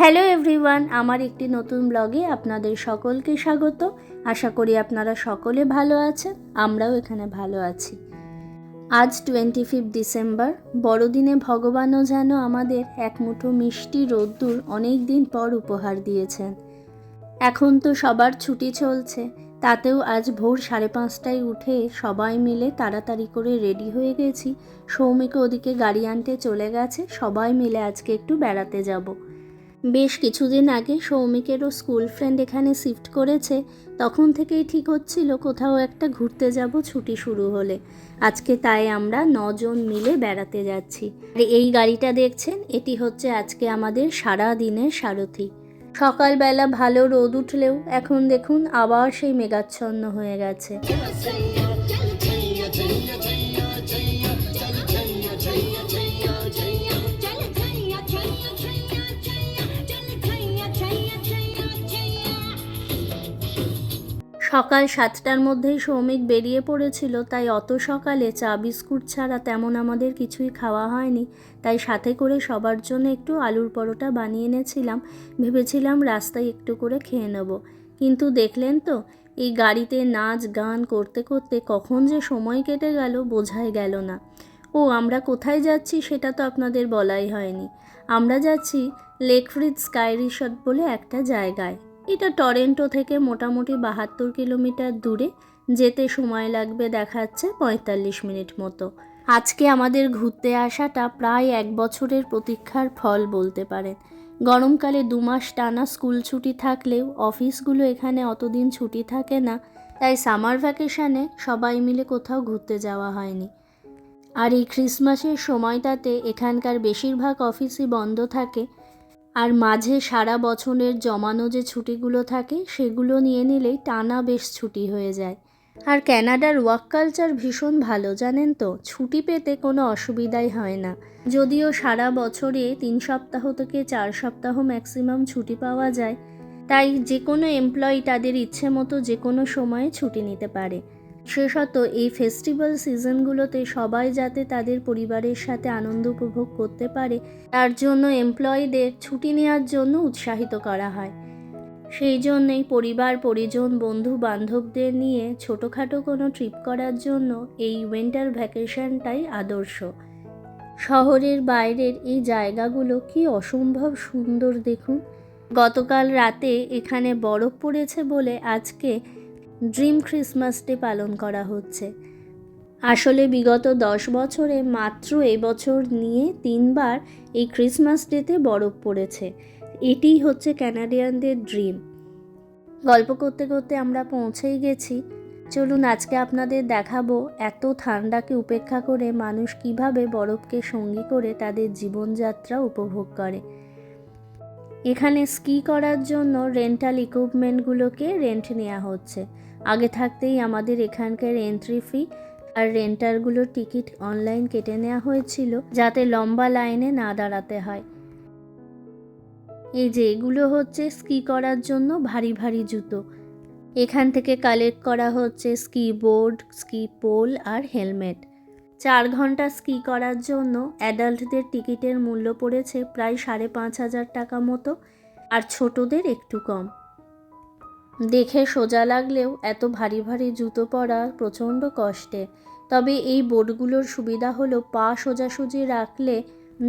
Hello everyone, আমার একটি নতুন ব্লগে আপনাদের সকলকে স্বাগত। আশা করি আপনারা সকলে ভালো আছেন, আমরাও এখানে ভালো আছি। আজ টোয়েন্টি ফিফথ ডিসেম্বর বড়দিনে ভগবানও যেন আমাদের এক মুঠো মিষ্টি রোদ্দুর অনেক দিন পর উপহার দিয়েছেন। এখন তো সবার ছুটি চলছে, তাতেও আজ ভোর সাড়ে পাঁচটায় উঠে সবাই মিলে তাড়াতাড়ি করে রেডি হয়ে গেছি। সৌমিকে ওদিকে গাড়ি আনতে চলে গেছে, সবাই মিলে আজকে একটু বেড়াতে যাব। বেশ কিছুদিন আগে সৌমিকেরও স্কুল ফ্রেন্ড এখানে শিফট করেছে, তখন থেকেই ঠিক হচ্ছিল কোথাও একটা ঘুরতে যাব ছুটি শুরু হলে। আজকে তাই আমরা নজন মিলে বেড়াতে যাচ্ছি। আর এই গাড়িটা দেখছেন, এটি হচ্ছে আজকে আমাদের সারা দিনের সারথি। সকালবেলা ভালো রোদ উঠলেও এখন দেখুন আবার সেই মেঘাচ্ছন্ন হয়ে গেছে। সকাল সাতটার মধ্যেই সৌমিক বেরিয়ে পড়েছিল, তাই অত সকালে চা, বিস্কুট ছাড়া তেমন আমাদের কিছুই খাওয়া হয়নি। তাই সাথে করে সবার জন্য একটু আলুর পরোটা বানিয়ে এনেছিলাম। ভেবেছিলাম রাস্তায় একটু করে খেয়ে নেব। কিন্তু দেখলেন তো, এই গাড়িতে নাচ, গান করতে করতে কখন যে সময় কেটে গেল, বোঝাই গেল না। ও, আমরা কোথায় যাচ্ছি সেটা তো আপনাদের বলাই হয়নি। আমরা যাচ্ছি লেক ফ্রিজ, স্কাই রিসর্ট বলে একটা জায়গায়। এটা টরেন্টো থেকে মোটামুটি বাহাত্তর কিলোমিটার দূরে। যেতে সময় লাগবে দেখাচ্ছে পঁয়তাল্লিশ মিনিট মতো। আজকে আমাদের ঘুরতে আসাটা প্রায় এক বছরের প্রতীক্ষার ফল বলতে পারেন। গরমকালে দু মাস টানা স্কুল ছুটি থাকলেও অফিসগুলো এখানে অতদিন ছুটি থাকে না, তাই সামার ভ্যাকেশানে সবাই মিলে কোথাও ঘুরতে যাওয়া হয়নি। আর এই ক্রিসমাসের সময়টাতে এখানকার বেশিরভাগ অফিসই বন্ধ থাকে আর মাঝে সারা বছরের জমানো যে ছুটিগুলো থাকে, সেগুলো নিয়ে নিলেই টানা বেশ ছুটি হয়ে যায়। আর ক্যানাডার ওয়ার্ক কালচার ভীষণ ভালো, জানেন তো? ছুটি পেতে কোনো অসুবিধাই হয় না। যদিও সারা বছরে তিন সপ্তাহ থেকে চার সপ্তাহ ম্যাক্সিমাম ছুটি পাওয়া যায়, তাই যে কোনো এমপ্লয়ি তাদের ইচ্ছে মতো যে কোনো সময়ে ছুটি নিতে পারে। বিশেষত এই ফেস্টিভ্যাল সিজনগুলোতে সবাই যাতে তাদের পরিবারের সাথে আনন্দ উপভোগ করতে পারে, তার জন্য এমপ্লয়ীদের ছুটি নেওয়ার জন্য উৎসাহিত করা হয়। সেই জন্যেই পরিবার, পরিজন, বন্ধু, বান্ধবদের নিয়ে ছোটোখাটো কোনো ট্রিপ করার জন্য এই উইন্টার ভ্যাকেশনটাই আদর্শ। শহরের বাইরের এই জায়গাগুলো কি অসম্ভব সুন্দর দেখুন। গতকাল রাতে এখানে বরফ পড়েছে বলে আজকে ড্রিম ক্রিসমাস ডে পালন করা হচ্ছে। আসলে বিগত দশ বছরে মাত্র এবছর নিয়ে তিনবার এই ক্রিসমাস ডেতে বরফ পড়েছে। এটিই হচ্ছে ক্যানাডিয়ানদের ড্রিম। গল্প করতে করতে আমরা পৌঁছেই গেছি। চলুন আজকে আপনাদের দেখাবো এত ঠান্ডাকে উপেক্ষা করে মানুষ কীভাবে বরফকে সঙ্গী করে তাদের জীবনযাত্রা উপভোগ করে। এখানে স্কি করার জন্য রেন্টাল ইকুইপমেন্টগুলোকে রেন্ট নেওয়া হচ্ছে। আগে থাকতেই আমাদের এখানকার এন্ট্রি ফি আর রেন্টারগুলোর টিকিট অনলাইন কেটে নেওয়া হয়েছিল যাতে লম্বা লাইনে না দাঁড়াতে হয়। এই যে এগুলো হচ্ছে স্কি করার জন্য ভারী ভারী জুতো। এখান থেকে কালেক্ট করা হচ্ছে স্কি বোর্ড স্কি পোল আর হেলমেট চার ঘণ্টা স্কি করার জন্য অ্যাডাল্টদের টিকিটের মূল্য পড়েছে প্রায় সাড়ে পাঁচ হাজার টাকা মতো, আর ছোটদের একটু কম। দেখে সোজা লাগলেও এত ভারী ভারী জুতো পরা প্রচণ্ড কষ্টে। তবে এই বোর্ডগুলোর সুবিধা হলো পা সোজাসুজি রাখলে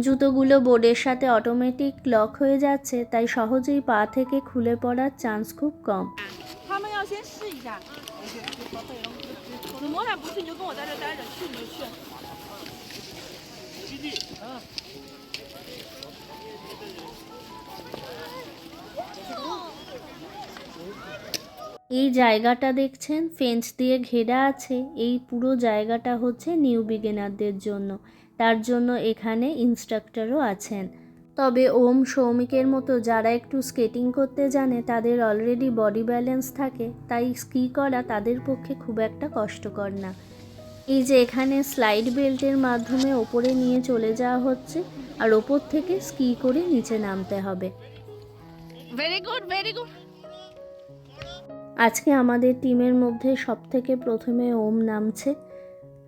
জুতোগুলো বোর্ডের সাথে অটোমেটিক লক হয়ে যাচ্ছে, তাই সহজেই পা থেকে খুলে পড়ার চান্স খুব কম। এই জায়গাটা দেখছেন? ফেন্স দিয়ে ঘেরা আছে। এই পুরো জায়গাটা হচ্ছে নিউ বিগেনারদের জন্য। তার জন্য এখানে ইনস্ট্রাক্টরও আছেন। তবে ওম সৌমিকের মতো যারা একটু স্কেটিং করতে জানে, তাদের অলরেডি বডি ব্যালেন্স থাকে। তাই স্কি করা তাদের পক্ষে খুব একটা কষ্টকর না। এই যে এখানে স্লাইড বেল্টের মাধ্যমে ওপরে নিয়ে চলে যাওয়া হচ্ছে, আর ওপর থেকে স্কি করে নিচে নামতে হবে। ভেরি গুড ভেরি গুড আজকে আমাদের টিমের মধ্যে সব থেকে প্রথমে ওম নামছে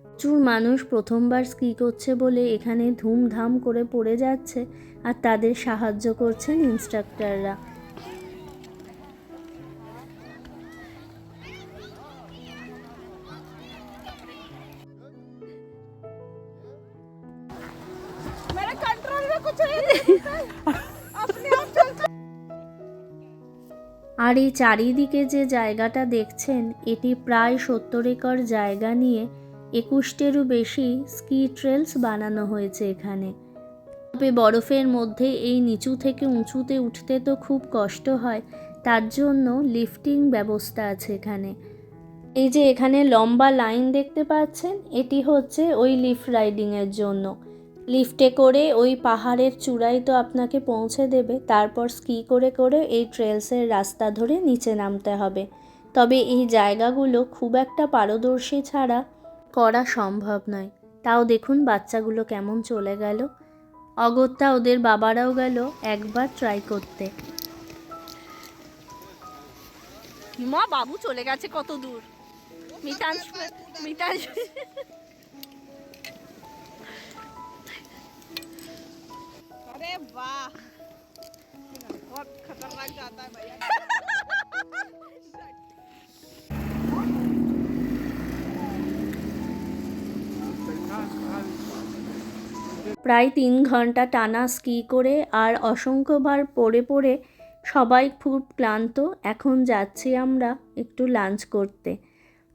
প্রচুর মানুষ প্রথমবার স্কি করছে বলে এখানে ধুমধাম করে পড়ে যাচ্ছে আর তাদের সাহায্য করছেন ইনস্ট্রাক্টররা मेरा कंट्रोल में कुछ नहीं আর এই চারিদিকে যে জায়গাটা দেখছেন, এটি প্রায় সত্তর একর জায়গা নিয়ে একুশটেরও বেশি স্কি ট্রেলস বানানো হয়েছে এখানে। তবে বরফের মধ্যে এই নিচু থেকে উঁচুতে উঠতে তো খুব কষ্ট হয়, তার জন্য লিফটিং ব্যবস্থা আছে এখানে। এই যে এখানে লম্বা লাইন দেখতে পাচ্ছেন, এটি হচ্ছে ওই লিফট রাইডিংয়ের জন্য। লিফটে করে ওই পাহাড়ের চূড়ায় তো আপনাকে পৌঁছে দেবে, তারপর স্কি করে করে এই ট্রেলসের রাস্তা ধরে নিচে নামতে হবে। তবে এই জায়গাগুলো খুব একটা পারদর্শী ছাড়া করা সম্ভব নয়। তাও দেখুন বাচ্চাগুলো কেমন চলে গেল। অগত্যা ওদের বাবারাও গেল একবার ট্রাই করতে। মা, বাবু চলে গেছে কত দূর। মিতাংশ মিতাংশ अरे वाह बहुत खतरनाक जाता है भैया প্রায় তিন ঘন্টা টানা স্কি করে আর অসংখ্যবার পড়ে পড়ে সবাই খুব ক্লান্ত এখন যাচ্ছি আমরা একটু লাঞ্চ করতে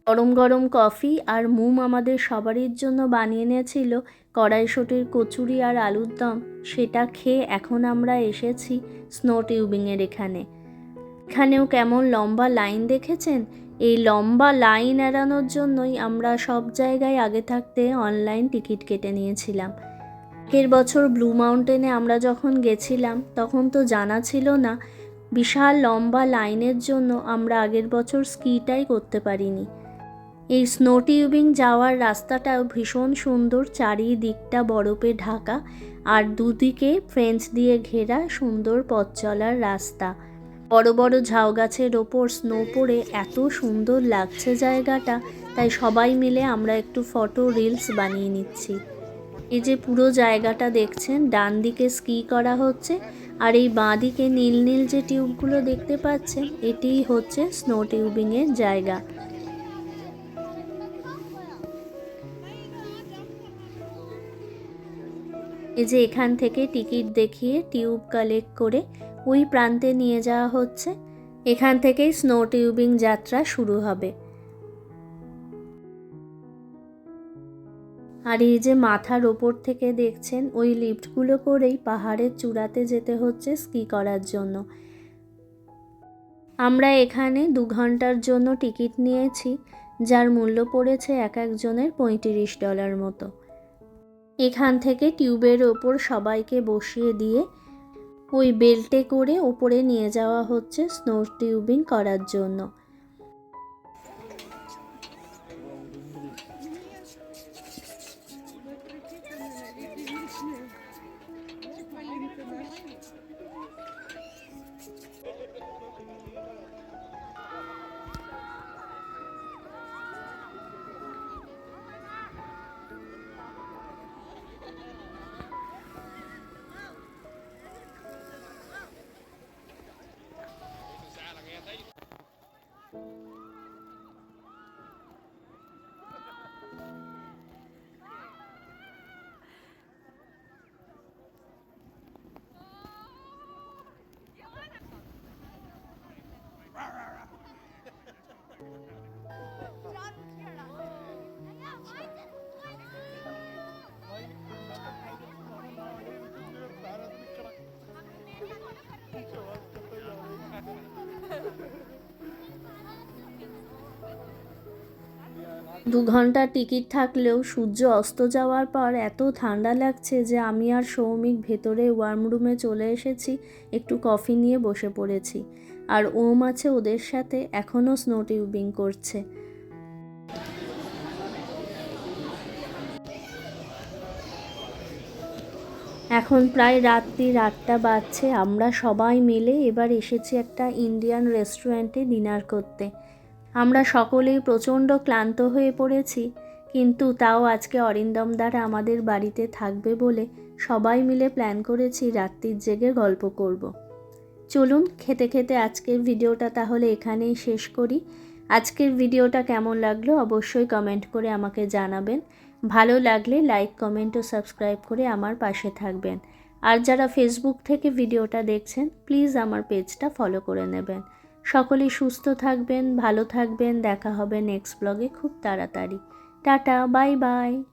গরম গরম কফি আর মুম আমাদের সবারই জন্য বানিয়ে নিয়েছিল কড়াইশুটির কচুরি আর আলুর দম, সেটা খেয়ে এখন আমরা এসেছি স্নো টিউবিংয়ের এখানে। এখানেও কেমন লম্বা লাইন দেখেছেন? এই লম্বা লাইন এড়ানোর জন্যই আমরা সব জায়গায় আগে থাকতে অনলাইন টিকিট কেটে নিয়েছিলাম। আগের বছর ব্লু মাউন্টেনে আমরা যখন গেছিলাম, তখন তো জানা ছিল না, বিশাল লম্বা লাইনের জন্য আমরা আগের বছর স্কিটাই করতে পারিনি। এই স্নো টিউবিং যাওয়ার রাস্তাটাও ভীষণ সুন্দর, চারিদিকটা বরফে ঢাকা আর দুদিকে ফ্রেঞ্চ দিয়ে ঘেরা সুন্দর পথ চলার রাস্তা। বড় বড় ঝাউ গাছের ওপর স্নো পড়ে এত সুন্দর লাগছে জায়গাটা, তাই সবাই মিলে আমরা একটু ফটো রিলস বানিয়ে নিচ্ছি। এই যে পুরো জায়গাটা দেখছেন, ডান দিকে স্কি করা হচ্ছে আর এই বাঁ দিকে নীল নীল যে টিউবগুলো দেখতে পাচ্ছেন, এটিই হচ্ছে স্নো টিউবিংয়ের জায়গা। এই যে এখান থেকে টিকিট দেখিয়ে টিউব কালেক্ট করে ওই প্রান্তে নিয়ে যাওয়া হচ্ছে। এখান থেকেই স্নো টিউবিং যাত্রা শুরু হবে। আর এই যে মাথার ওপর থেকে দেখছেন, ওই লিফটগুলো করেই পাহাড়ের চূড়াতে যেতে হচ্ছে স্কি করার জন্য। আমরা এখানে দু ঘণ্টার জন্য টিকিট নিয়েছি, যার মূল্য পড়েছে এক একজনের পঁয়ত্রিশ ডলার মতো। এখান থেকে টিউবের ওপর সবাইকে বসিয়ে দিয়ে ওই বেল্টে করে ওপরে নিয়ে যাওয়া হচ্ছে স্নো টিউবিং করার জন্য। দু ঘণ্টার টিকিট থাকলেও সূর্য অস্ত যাওয়ার পর এত ঠান্ডা লাগছে যে আমি আর সৌমিক ভেতরে ওয়ার্ম রুমে চলে এসেছি, একটু কফি নিয়ে বসে পড়েছি। আর ওম আছে ওদের সাথে এখনও স্নো টিউবিং করছে। এখন প্রায় রাত্রির আটটা বাজছে, আমরা সবাই মিলে এবার এসেছি একটা ইন্ডিয়ান রেস্টুরেন্টে ডিনার করতে। আমরা সকলেই প্রচণ্ড ক্লান্ত হয়ে পড়েছি, কিন্তু তাও আজকে অরিন্দম দ্বারা আমাদের বাড়িতে থাকবে বলে সবাই মিলে প্ল্যান করেছি রাত্রির জেগে গল্প করব। চলুন খেতে খেতে আজকের ভিডিওটা তাহলে এখানেই শেষ করি। আজকের ভিডিওটা কেমন লাগল অবশ্যই কমেন্ট করে আমাকে জানাবেন। ভালো লাগলে লাইক, কমেন্ট ও সাবস্ক্রাইব করে আমার পাশে থাকবেন। আর যারা ফেসবুক থেকে ভিডিওটা দেখছেন, প্লিজ আমার পেজটা ফলো করে নেবেন। সকলেই সুস্থ থাকবেন ভালো থাকবেন দেখা হবে নেক্সট ব্লগে খুব তাড়াতাড়ি। Tata bye bye